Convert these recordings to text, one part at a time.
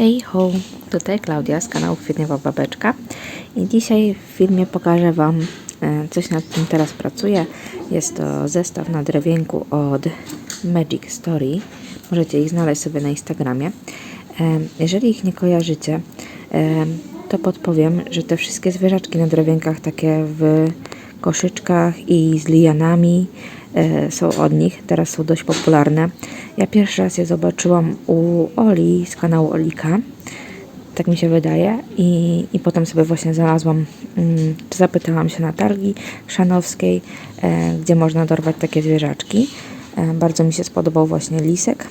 Hej ho, tutaj Klaudia z kanału Kwietniowa Babeczka i dzisiaj w filmie pokażę Wam e, coś nad czym teraz pracuję. Jest to zestaw na drewienku od Magic Story. Możecie ich znaleźć sobie na Instagramie. E, Jeżeli ich nie kojarzycie, e, to podpowiem, że te wszystkie zwierzaczki na drewienkach takie w koszyczkach i z lianami są od nich. Teraz są dość popularne. Ja pierwszy raz je zobaczyłam u Oli z kanału Olika. Tak mi się wydaje. I, i potem sobie właśnie znalazłam, mm, zapytałam się Natalii Szanowskiej, e, gdzie można dorwać takie zwierzaczki. E, bardzo mi się spodobał właśnie lisek.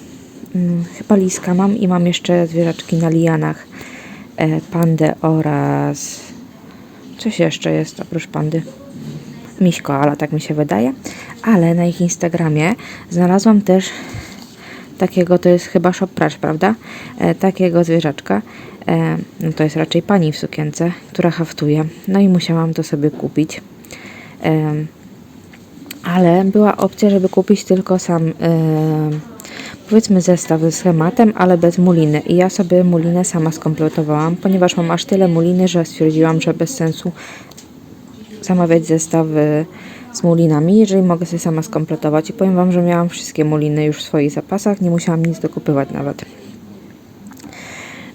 Mm, chyba liska mam i mam jeszcze zwierzaczki na lianach. E, pandę oraz coś jeszcze jest oprócz pandy. Miśko, ale tak mi się wydaje. Ale na ich Instagramie znalazłam też takiego, to jest chyba shop prash, prawda? E, takiego zwierzaczka. E, no to jest raczej pani w sukience, która haftuje. No i musiałam to sobie kupić. E, ale była opcja, żeby kupić tylko sam e, powiedzmy zestaw z schematem, ale bez muliny. I ja sobie mulinę sama skompletowałam, ponieważ mam aż tyle muliny, że stwierdziłam, że bez sensu zamawiać zestawy z mulinami, jeżeli mogę sobie sama skompletować. I powiem Wam, że miałam wszystkie muliny już w swoich zapasach, nie musiałam nic dokupywać nawet.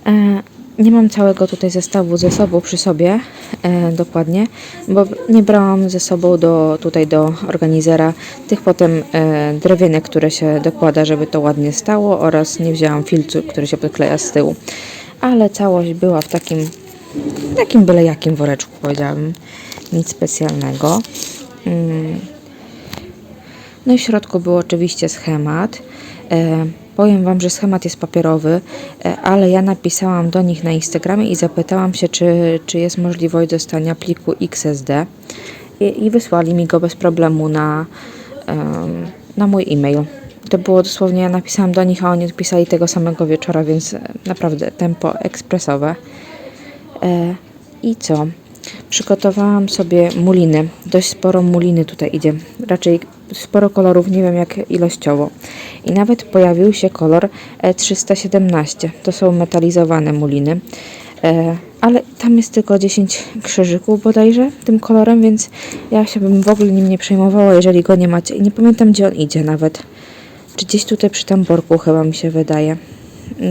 E, nie mam całego tutaj zestawu ze sobą przy sobie, e, dokładnie, bo nie brałam ze sobą do, tutaj do organizera tych potem e, drewienek, które się dokłada, żeby to ładnie stało oraz nie wzięłam filcu, który się podkleja z tyłu. Ale całość była w takim, takim byle jakim woreczku, powiedziałabym. Nic specjalnego. No i w środku był oczywiście schemat. E, powiem Wam, że schemat jest papierowy, e, ale ja napisałam do nich na Instagramie i zapytałam się, czy, czy jest możliwość dostania pliku XSD i, i wysłali mi go bez problemu na, na mój e-mail. To było dosłownie, ja napisałam do nich, a oni odpisali tego samego wieczora, więc naprawdę tempo ekspresowe. E, I co? Przygotowałam sobie muliny. Dość sporo muliny tutaj idzie. Raczej sporo kolorów, nie wiem jak ilościowo. I nawet pojawił się kolor e, 317. To są metalizowane muliny. E, ale tam jest tylko 10 krzyżyków bodajże tym kolorem, więc ja się bym w ogóle nim nie przejmowała, jeżeli go nie macie. Nie pamiętam gdzie on idzie nawet. Czy gdzieś tutaj przy tamborku chyba mi się wydaje.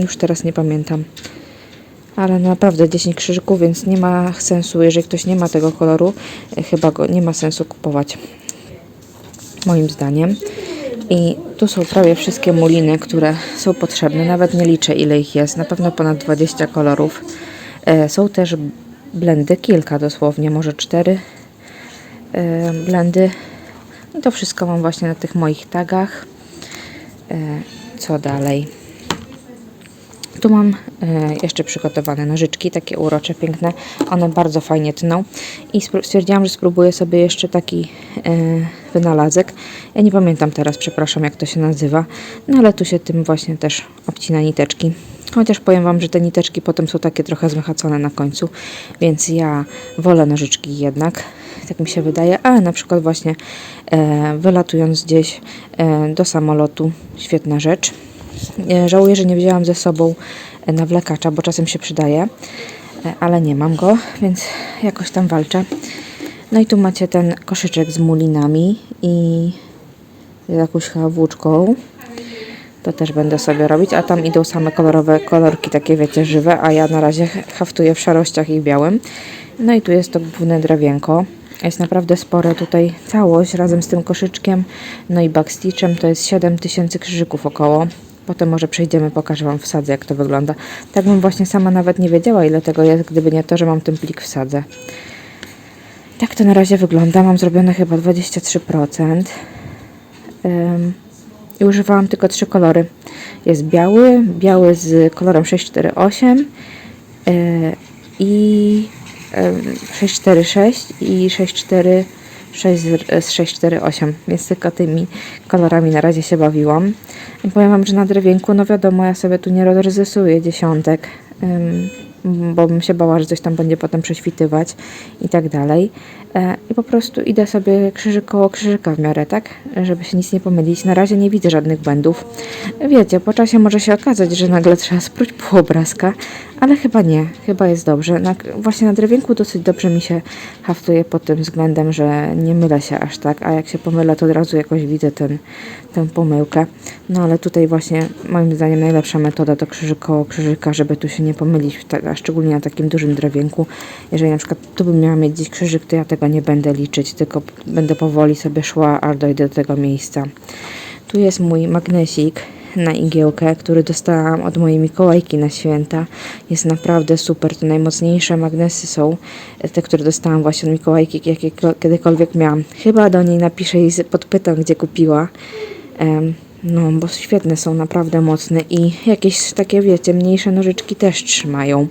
Już teraz nie pamiętam. Ale naprawdę 10 krzyżyków, więc nie ma sensu, jeżeli ktoś nie ma tego koloru, e, chyba go nie ma sensu kupować. Moim zdaniem. I tu są prawie wszystkie muliny, które są potrzebne. Nawet nie liczę ile ich jest. Na pewno ponad 20 kolorów. E, są też blendy, kilka dosłownie, może 4 e, blendy. I to wszystko mam właśnie na tych moich tagach. Co dalej? Tu mam e, jeszcze przygotowane nożyczki, takie urocze, piękne. One bardzo fajnie tną. I stwierdziłam, że spróbuję sobie jeszcze taki e, wynalazek. Ja nie pamiętam teraz, przepraszam, jak to się nazywa. No ale tu się tym właśnie też obcina niteczki. Chociaż powiem Wam, że te niteczki potem są takie trochę zmychacone na końcu, więc ja wolę nożyczki jednak, tak mi się wydaje, ale na przykład właśnie e, wylatując gdzieś e, do samolotu, świetna rzecz. E, Żałuję, że nie wzięłam ze sobą e, nawlekacza, bo czasem się przydaje, e, ale nie mam go, więc jakoś tam walczę. No i tu macie ten koszyczek z mulinami i jakąś włóczką. To też będę sobie robić, a tam idą same kolorowe kolorki, takie wiecie, żywe, a ja na razie haftuję w szarościach i białym. No i tu jest to główne drewienko. Jest naprawdę spore tutaj całość razem z tym koszyczkiem, no i backstitchem to jest 7000 krzyżyków około. Potem może przejdziemy, pokażę Wam w sadze, jak to wygląda. Tak bym właśnie sama nawet nie wiedziała, ile tego jest, gdyby nie to, że mam ten plik w sadze. Tak to na razie wygląda. Mam zrobione chyba 23%. I używałam tylko trzy kolory. Jest biały, biały z kolorem 648 e, i 646 i 64 6 648, więc tylko tymi kolorami na razie się bawiłam. I powiem Wam, że na drewienku, no wiadomo, ja sobie tu nie rozrysuję dziesiątek, bo bym się bała, że coś tam będzie potem prześwitywać i tak dalej. E, I po prostu idę sobie krzyżyk koło krzyżyka w miarę, tak? Żeby się nic nie pomylić. Na razie nie widzę żadnych błędów. Wiecie, po czasie może się okazać, że nagle trzeba spróć pół obrazka, ale chyba nie. Chyba jest dobrze. Na, właśnie na drewienku dosyć dobrze mi się haftuje pod tym względem, że nie mylę się aż tak, a jak się pomylę, to od razu jakoś widzę ten, tę pomyłkę. No ale tutaj właśnie moim zdaniem najlepsza metoda to krzyżyk koło krzyżyka, żeby tu się nie pomylić, a szczególnie na takim dużym drewienku. Jeżeli na przykład tu bym miała mieć gdzieś krzyżyk, to ja tego nie będę liczyć, tylko będę powoli sobie szła, aż dojdę do tego miejsca. Tu jest mój magnesik na igiełkę, który dostałam od mojej Mikołajki na święta. Jest naprawdę super. To najmocniejsze magnesy są e, te, które dostałam właśnie od Mikołajki, jakie ko- kiedykolwiek miałam. Chyba do niej napiszę i podpytam, gdzie kupiła. Em, no, bo świetne są, naprawdę mocne i jakieś takie, wiecie, mniejsze nożyczki też trzymają.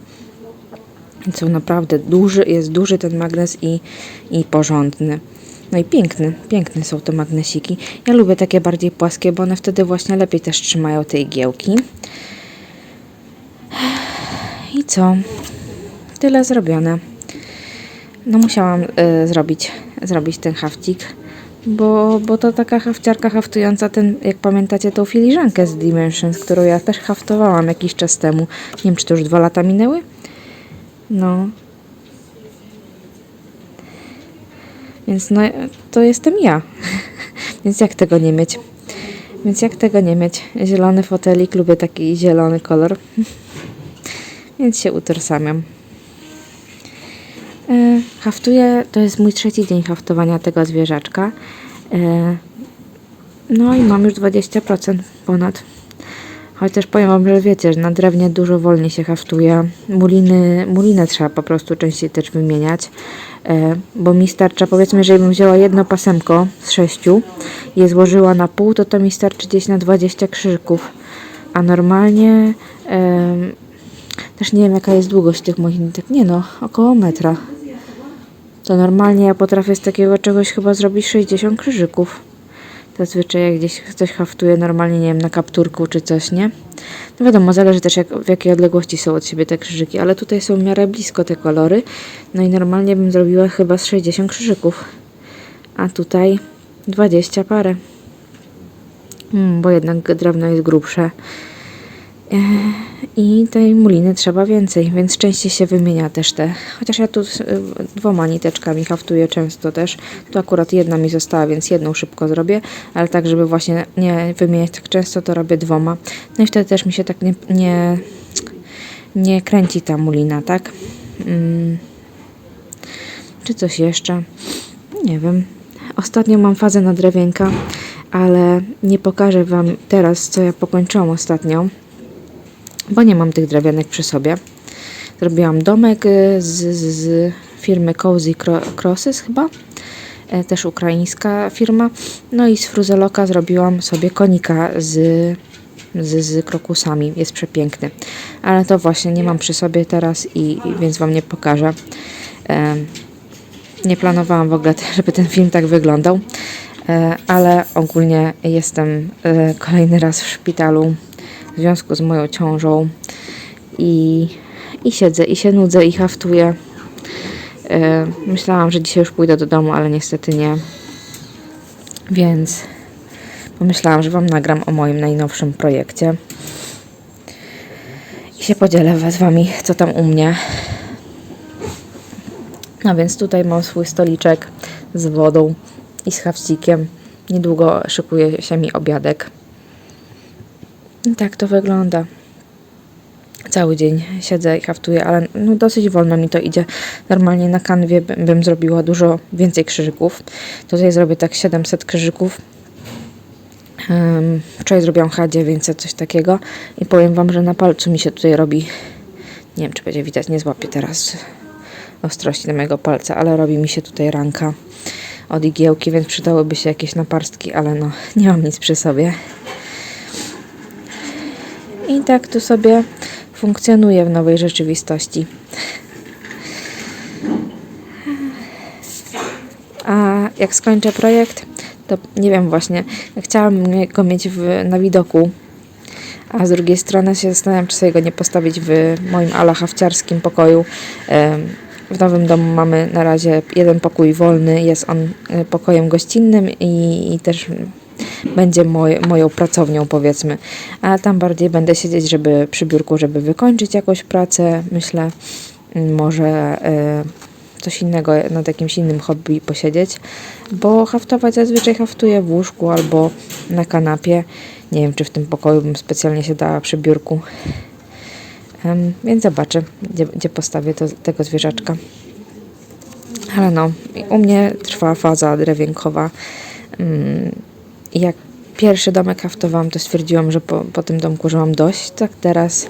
Są naprawdę duży, jest duży ten magnes i, i porządny. No i piękny, piękne są te magnesiki. Ja lubię takie bardziej płaskie, bo one wtedy właśnie lepiej też trzymają te igiełki. I co? Tyle zrobione. No musiałam y, zrobić, zrobić ten hafcik, bo, bo to taka hafciarka haftująca ten, jak pamiętacie, tą filiżankę z Dimensions, którą ja też haftowałam jakiś czas temu. Nie wiem, czy to już dwa lata minęły? No. Więc no, to jestem ja. Więc jak tego nie mieć? Więc jak tego nie mieć? Zielony fotelik, lubię taki zielony kolor. Więc się utożsamiam. E, haftuję, to jest mój trzeci dzień haftowania tego zwierzaczka. E, no i mam już 20% ponad. Chociaż powiem wam, że wiecie, że na drewnie dużo wolniej się haftuje. Muliny, mulinę trzeba po prostu częściej też wymieniać, e, bo mi starcza, powiedzmy, jeżeli bym wzięła jedno pasemko z sześciu je złożyła na pół, to to mi starczy gdzieś na 20 krzyżyków. A normalnie em, też nie wiem jaka jest długość tych moich nitek. Nie no, około metra. To normalnie ja potrafię z takiego czegoś chyba zrobić 60 krzyżyków. Zazwyczaj jak gdzieś coś haftuję normalnie, nie wiem, na kapturku czy coś, nie? No wiadomo, zależy też jak, w jakiej odległości są od siebie te krzyżyki, ale tutaj są w miarę blisko te kolory. No i normalnie bym zrobiła chyba z 60 krzyżyków. A tutaj 20 parę. Mm, bo jednak drewno jest grubsze. I tej muliny trzeba więcej, więc częściej się wymienia też te. Chociaż ja tu y, dwoma niteczkami haftuję często też. Tu akurat jedna mi została, więc jedną szybko zrobię, ale tak, żeby właśnie nie wymieniać tak często, to robię dwoma. No i wtedy też mi się tak nie, nie, nie kręci ta mulina, tak? Mm. Czy coś jeszcze? Nie wiem. Ostatnio mam fazę na drewienka, ale nie pokażę Wam teraz, co ja pokończyłam ostatnio bo nie mam tych drewnianek przy sobie. Zrobiłam domek y, z, z, z firmy Cozy Cro- Crosses chyba, e, też ukraińska firma. No i z fruzeloka zrobiłam sobie konika z, z, z krokusami. Jest przepiękny. Ale to właśnie nie mam przy sobie teraz i, i więc Wam nie pokażę. Em, nie planowałam w ogóle, żeby ten film tak wyglądał, e, ale ogólnie jestem e, kolejny raz w szpitalu w związku z moją ciążą i, i siedzę i się nudzę i haftuję. E, Myślałam, że dzisiaj już pójdę do domu, ale niestety nie. Więc pomyślałam, że Wam nagram o moim najnowszym projekcie i się podzielę z Wami, co tam u mnie. No więc tutaj mam swój stoliczek z wodą i z hawcikiem. Niedługo szykuje się mi obiadek. Tak to wygląda. Cały dzień siedzę i haftuję, ale no dosyć wolno mi to idzie. Normalnie na kanwie bym, zrobiła dużo więcej krzyżyków. Tutaj zrobię tak 700 krzyżyków. Um, wczoraj zrobiłam H900, coś takiego. I powiem Wam, że na palcu mi się tutaj robi. Nie wiem, czy będzie widać, nie złapię teraz ostrości do mojego palca, ale robi mi się tutaj ranka od igiełki, więc przydałyby się jakieś naparstki, ale no, nie mam nic przy sobie. I tak tu sobie funkcjonuje w nowej rzeczywistości. A jak skończę projekt, to nie wiem właśnie, chciałam go mieć w, na widoku, A z drugiej strony się zastanawiam, czy sobie go nie postawić w moim ala hafciarskim pokoju. W nowym domu mamy na razie jeden pokój wolny, jest on e, pokojem gościnnym i, i też będzie moj, moją pracownią powiedzmy. A tam bardziej będę siedzieć, żeby przy biurku, żeby wykończyć jakąś pracę, myślę. Mm, Może e, coś innego, nad jakimś innym hobby posiedzieć, bo haftować zazwyczaj haftuję w łóżku albo na kanapie. Nie wiem, czy w tym pokoju bym specjalnie się dała przy biurku. Więc zobaczę, gdzie, gdzie postawię to, tego zwierzaczka. Ale no, u mnie trwa faza drewienkowa. Mm, Jak pierwszy domek haftowałam, to stwierdziłam, że po, po tym domku, że mam dość. Tak teraz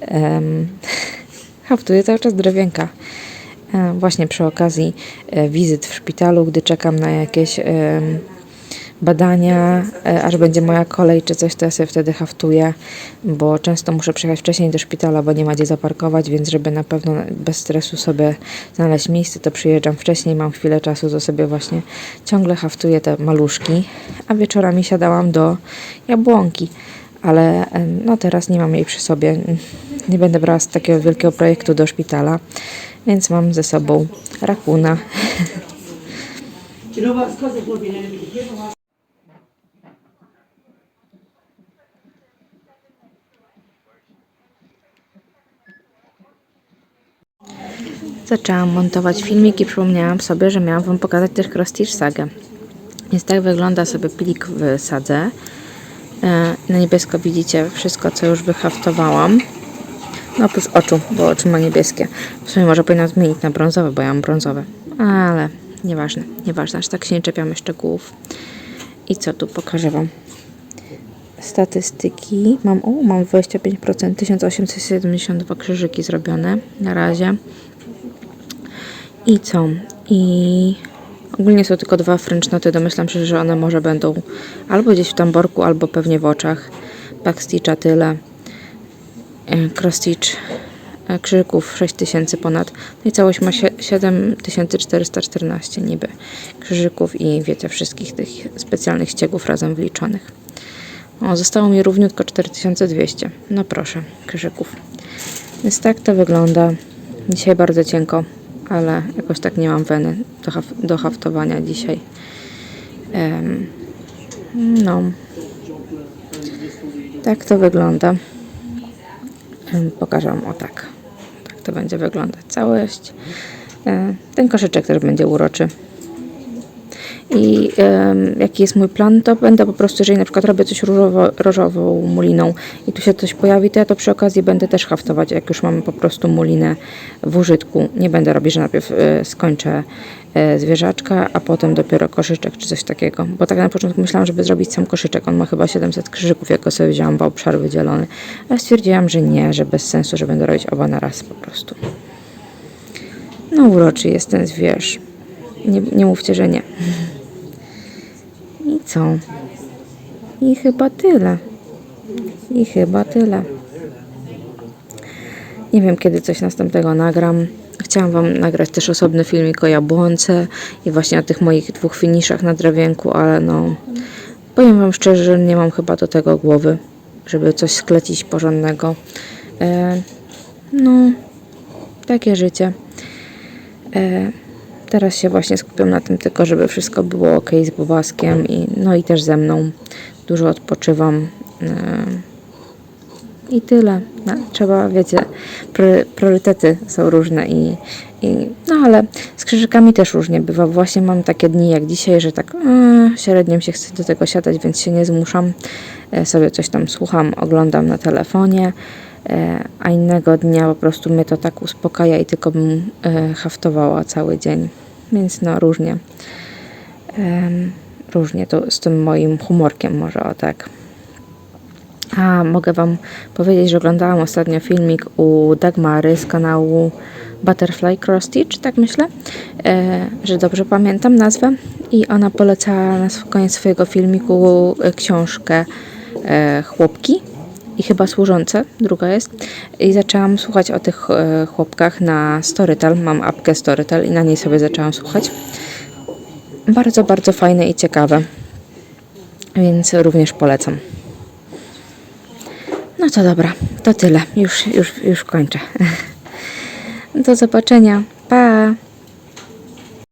em, haftuję cały czas drewienka. E, Właśnie przy okazji e, wizyt w szpitalu, gdy czekam na jakieś em, badania, e, aż będzie moja kolej czy coś, to ja sobie wtedy haftuję, bo często muszę przyjechać wcześniej do szpitala, bo nie ma gdzie zaparkować, więc żeby na pewno bez stresu sobie znaleźć miejsce, to przyjeżdżam wcześniej, mam chwilę czasu, to sobie właśnie ciągle haftuję te maluszki, a wieczorami siadałam do jabłonki, ale no teraz nie mam jej przy sobie, nie będę brała z takiego wielkiego projektu do szpitala, więc mam ze sobą rakuna. Zaczęłam montować filmik i przypomniałam sobie, że miałam Wam pokazać też Cross Sagę. Więc tak wygląda sobie pilik w sadze. E, Na niebiesko widzicie wszystko, co już wyhaftowałam. No oprócz oczu, bo oczy ma niebieskie. W sumie może powinnam zmienić na brązowe, bo ja mam brązowe. Ale nieważne, nieważne, aż tak się nie czepiamy szczegółów. I co tu pokażę Wam? Statystyki. Mam, o, mam 25%, 1872 krzyżyki zrobione na razie. I co? I ogólnie są tylko dwa Frenchnoty. Domyślam się, że one może będą albo gdzieś w tamborku, albo pewnie w oczach. Backstitcha tyle. E, Cross-stitch e, krzyżyków 6000 ponad. No i całość ma sie- 7414 niby krzyżyków i wiecie, wszystkich tych specjalnych ściegów razem wliczonych. O, zostało mi równiutko 4200. No proszę, krzyżyków. Więc tak to wygląda. Dzisiaj bardzo cienko, ale jakoś tak nie mam weny do, haf- do haftowania dzisiaj. Em, no. Tak to wygląda. Em, Pokażę wam o tak. Tak to będzie wyglądać całość. E, Ten koszyczek też będzie uroczy. I jaki jest mój plan, to będę po prostu, jeżeli na przykład robię coś różowo, różową muliną i tu się coś pojawi, to ja to przy okazji będę też haftować, jak już mam po prostu mulinę w użytku. Nie będę robić, że najpierw e, skończę e, zwierzaczka, a potem dopiero koszyczek czy coś takiego. Bo tak na początku myślałam, żeby zrobić sam koszyczek. On ma chyba 700 krzyżyków, jak go sobie wzięłam, bo obszar wydzielony. Ale stwierdziłam, że nie, że bez sensu, że będę robić oba na raz po prostu. No uroczy jest ten zwierz. Nie, nie mówcie, że nie. I chyba tyle. I chyba tyle. Nie wiem, kiedy coś następnego nagram. Chciałam Wam nagrać też osobny filmik o jabłonce i właśnie o tych moich dwóch finiszach na drewienku, ale no... Powiem Wam szczerze, że nie mam chyba do tego głowy, żeby coś sklecić porządnego. E, no, takie życie. E, teraz się właśnie skupiam na tym tylko, żeby wszystko było ok z Bobaskiem i no i też ze mną. Dużo odpoczywam. E, I tyle. No, trzeba, wiecie, priorytety są różne i, i no ale z krzyżykami też różnie bywa. Właśnie mam takie dni jak dzisiaj, że tak e, średnio się chce do tego siadać, więc się nie zmuszam. E, sobie coś tam słucham, oglądam na telefonie. E, a innego dnia po prostu mnie to tak uspokaja i tylko bym e, haftowała cały dzień. Więc no różnie. Różnie to z tym moim humorkiem może o tak. A mogę Wam powiedzieć, że oglądałam ostatnio filmik u Dagmary z kanału Butterfly Cross Stitch, tak myślę, e, że dobrze pamiętam nazwę. I ona polecała na koniec swojego filmiku e, książkę e, Chłopki i chyba służące, druga jest. I zaczęłam słuchać o tych e, chłopkach na Storytel. Mam apkę Storytel i na niej sobie zaczęłam słuchać. Bardzo, bardzo fajne i ciekawe. Więc również polecam. No to dobra, to tyle. Już, już, już kończę. Do zobaczenia.